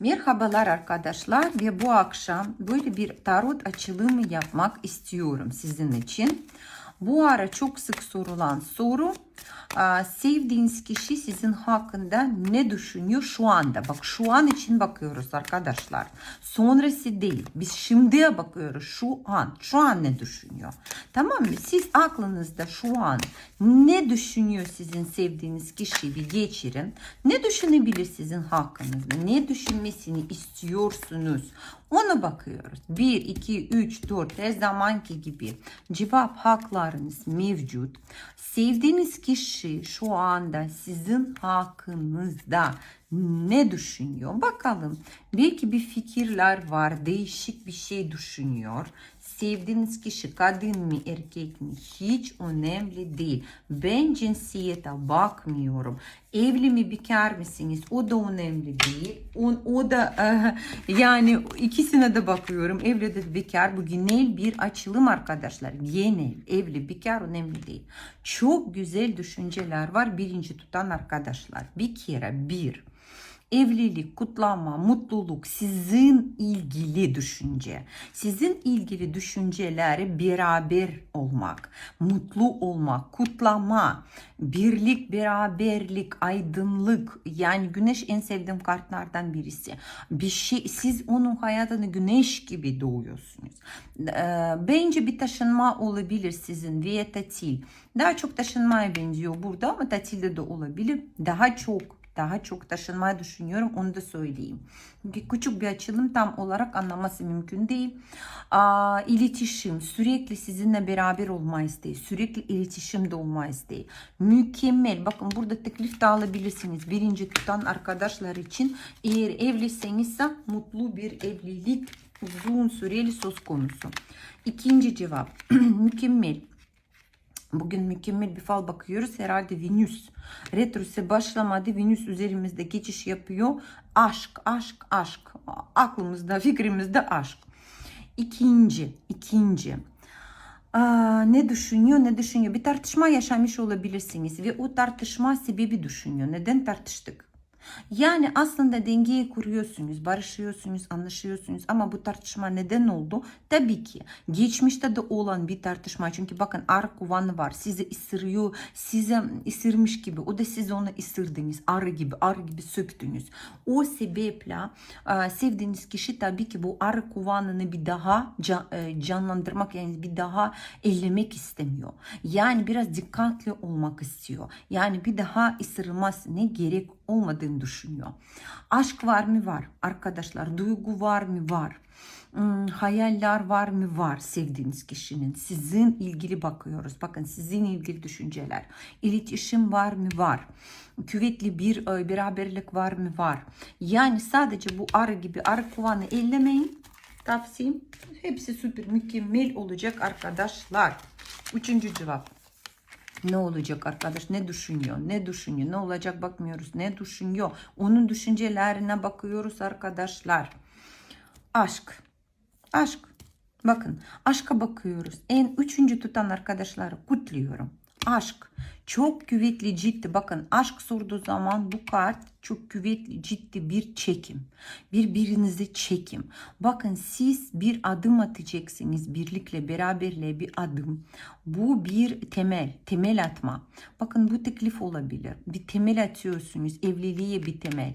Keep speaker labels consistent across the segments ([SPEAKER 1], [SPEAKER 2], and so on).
[SPEAKER 1] Merhabalar arkadaşlar ve bu akşam böyle bir tarot açılımı yapmak istiyorum sizin için. Bu ara çok sık sorulan soru sevdiğiniz kişi sizin hakkında ne düşünüyor şu anda? Bak şu an için bakıyoruz arkadaşlar. Sonrası değil. Biz şimdiye bakıyoruz şu an. Şu an ne düşünüyor? Tamam mı? Siz aklınızda şu an ne düşünüyor sizin sevdiğiniz kişi bir geçirin. Ne düşünebilir sizin hakkınızda? Ne düşünmesini istiyorsunuz? Ona bakıyoruz. 1, 2, 3, 4 her zamanki gibi cevap haklarınız mevcut. Sevdiğiniz kişi şu anda sizin hakkınızda ne düşünüyor? Bakalım. Belki bir fikirler var. Değişik bir şey düşünüyor. Sevdiğiniz kişi kadın mı erkek mi hiç önemli değil. Ben cinsiyete bakmıyorum. Evli mi bekar mısınız o da önemli değil. O, o da yani ikisine de bakıyorum. Evli de bekar. Bu genel bir açılım arkadaşlar. Genel evli bekar önemli değil. Çok güzel düşünceler var birinci tutan arkadaşlar. Bir kere bir evlilik, kutlama, mutluluk sizin ilgili düşünce. Sizin ilgili düşünceleri beraber olmak, mutlu olmak, kutlama, birlik, beraberlik, aydınlık. Yani güneş en sevdiğim kartlardan birisi. Bir şey, siz onun hayatını güneş gibi doğuyorsunuz. Ee, Bence bir taşınma olabilir sizin veya tatil. Daha çok taşınmaya benziyor burada ama tatilde de olabilir. Daha çok daha çok taşınmayı düşünüyorum onu da söyleyeyim. Çünkü küçük bir açılım tam olarak anlaması mümkün değil. Aa, iletişim sürekli sizinle beraber olma isteği sürekli iletişimde olma isteği mükemmel bakın burada teklif de alabilirsiniz birinci tutan arkadaşlar için eğer evliyseniz mutlu bir evlilik uzun süreli söz konusu. İkinci cevap mükemmel Bugün mükemmel bir fal bakıyoruz. Herhalde Venüs retrosu başlamadı. Venüs üzerimizde geçiş yapıyor. Aşk, aşk, aşk. Aklımızda, fikrimizde aşk. İkinci, ikinci. Aa, ne düşünüyor, ne düşünüyor? Bir tartışma yaşamış olabilirsiniz ve o tartışma sebebi düşünüyor. Neden tartıştık? Yani aslında dengeyi kuruyorsunuz, barışıyorsunuz, anlaşıyorsunuz ama bu tartışma neden oldu? Tabii ki geçmişte de olan bir tartışma. Çünkü bakın arı kovanı var. Sizi ısırıyor, size ısırmış gibi. O da siz onu ısırdınız. Arı gibi, arı gibi söktünüz. O sebeple e, sevdiğiniz kişi tabii ki bu arı kovanını bir daha e, canlandırmak yani bir daha ellemek istemiyor. Yani biraz dikkatli olmak istiyor. Yani bir daha ısırılmasına gerek olmadığını düşünüyor. Aşk var mı? Var. Arkadaşlar duygu var mı? Var. Hmm, hayaller var mı? Var sevdiğiniz kişinin. Sizin ilgili bakıyoruz. Bakın sizin ilgili düşünceler. İletişim var mı? Var. Küvetli bir e, beraberlik var mı? Var. Yani sadece bu arı gibi arı kovanı ellemeyin. Tavsiyem. Hepsi süper mükemmel olacak arkadaşlar. Üçüncü cevap. Ne olacak arkadaş? Ne düşünüyor? Ne düşünüyor? Ne olacak bakmıyoruz. Ne düşünüyor? Onun düşüncelerine bakıyoruz arkadaşlar. Aşk. Aşk. Bakın aşka bakıyoruz. En üçüncü tutan arkadaşları kutluyorum. Aşk. Çok kuvvetli ciddi. Bakın aşk sorduğu zaman bu kart çok kuvvetli ciddi bir çekim. Birbirinizi çekim. Bakın siz bir adım atacaksınız. Birlikle beraberle bir adım. Bu bir temel. Temel atma. Bakın bu teklif olabilir. Bir temel atıyorsunuz. Evliliğe bir temel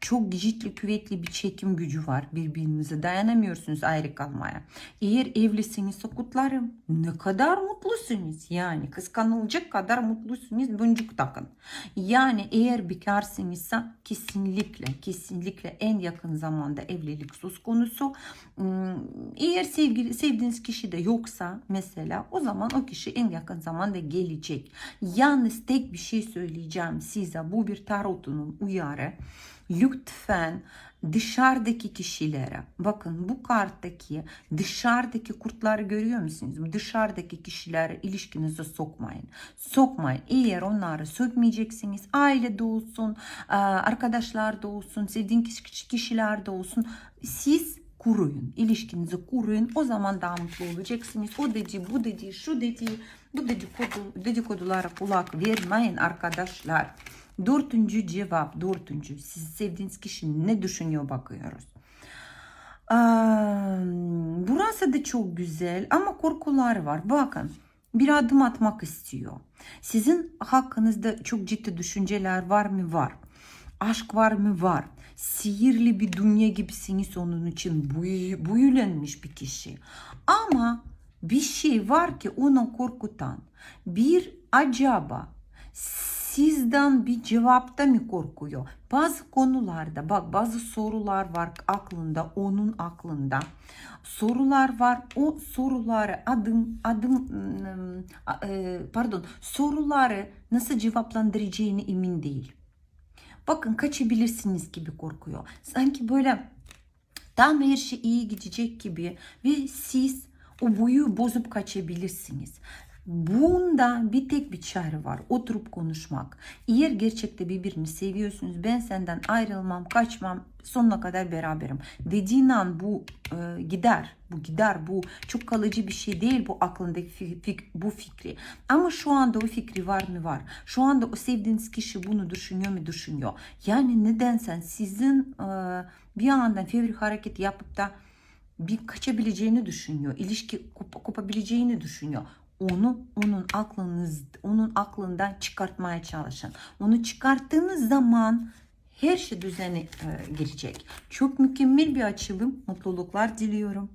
[SPEAKER 1] çok ciddi kuvvetli bir çekim gücü var birbirinize dayanamıyorsunuz ayrı kalmaya. Eğer evlisinizse kutlarım. Ne kadar mutlusunuz yani kıskanılacak kadar mutlusunuz boncuk takın. Yani eğer bekarsınızsa kesinlikle kesinlikle en yakın zamanda evlilik söz konusu. Hmm, Eğer sevgili, sevdiğiniz kişi de yoksa mesela o zaman o kişi en yakın zamanda gelecek. Yalnız tek bir şey söyleyeceğim size bu bir tarotunun uyarı lütfen dışarıdaki kişilere bakın bu karttaki dışarıdaki kurtları görüyor musunuz? Dışarıdaki kişilere ilişkinize sokmayın. Sokmayın. Eğer onları sökmeyeceksiniz aile de olsun, arkadaşlar da olsun, sevdiğiniz kişiler de olsun siz kuruyun. ilişkinizi kuruyun. O zaman daha mutlu olacaksınız. O dedi, bu dedi, şu dedi, bu dedikodu, dedikodulara kulak vermeyin arkadaşlar. Dördüncü cevap, dördüncü. Siz sevdiğiniz kişi ne düşünüyor bakıyoruz. Aa, burası da çok güzel ama korkular var. Bakın bir adım atmak istiyor. Sizin hakkınızda çok ciddi düşünceler var mı? Var. Aşk var mı? Var. Sihirli bir dünya gibisiniz onun için büyü, büyülenmiş bir kişi. Ama bir şey var ki onu korkutan. Bir acaba sizden bir cevapta mı korkuyor? Bazı konularda bak bazı sorular var aklında, onun aklında. Sorular var. O soruları adım adım ım, a- e, pardon soruları nasıl cevaplandıracağını emin değil. Bakın kaçabilirsiniz gibi korkuyor. Sanki böyle tam her şey iyi gidecek gibi ve siz o boyu bozup kaçabilirsiniz. Bunda bir tek bir çare var. Oturup konuşmak. Eğer gerçekte birbirini seviyorsunuz ben senden ayrılmam, kaçmam, sonuna kadar beraberim. Dediğin an bu e, gider. Bu gider. Bu çok kalıcı bir şey değil bu aklındaki fi- fik- bu fikri. Ama şu anda o fikri var mı var. Şu anda o sevdiğiniz kişi bunu düşünüyor mu düşünüyor. Yani nedensen sizin e, bir yandan fevri hareket yapıp da bir kaçabileceğini düşünüyor. İlişki kop- kopabileceğini düşünüyor. Onu onun aklınız onun aklından çıkartmaya çalışın. Onu çıkarttığınız zaman her şey düzene e, girecek. Çok mükemmel bir açılım. Mutluluklar diliyorum.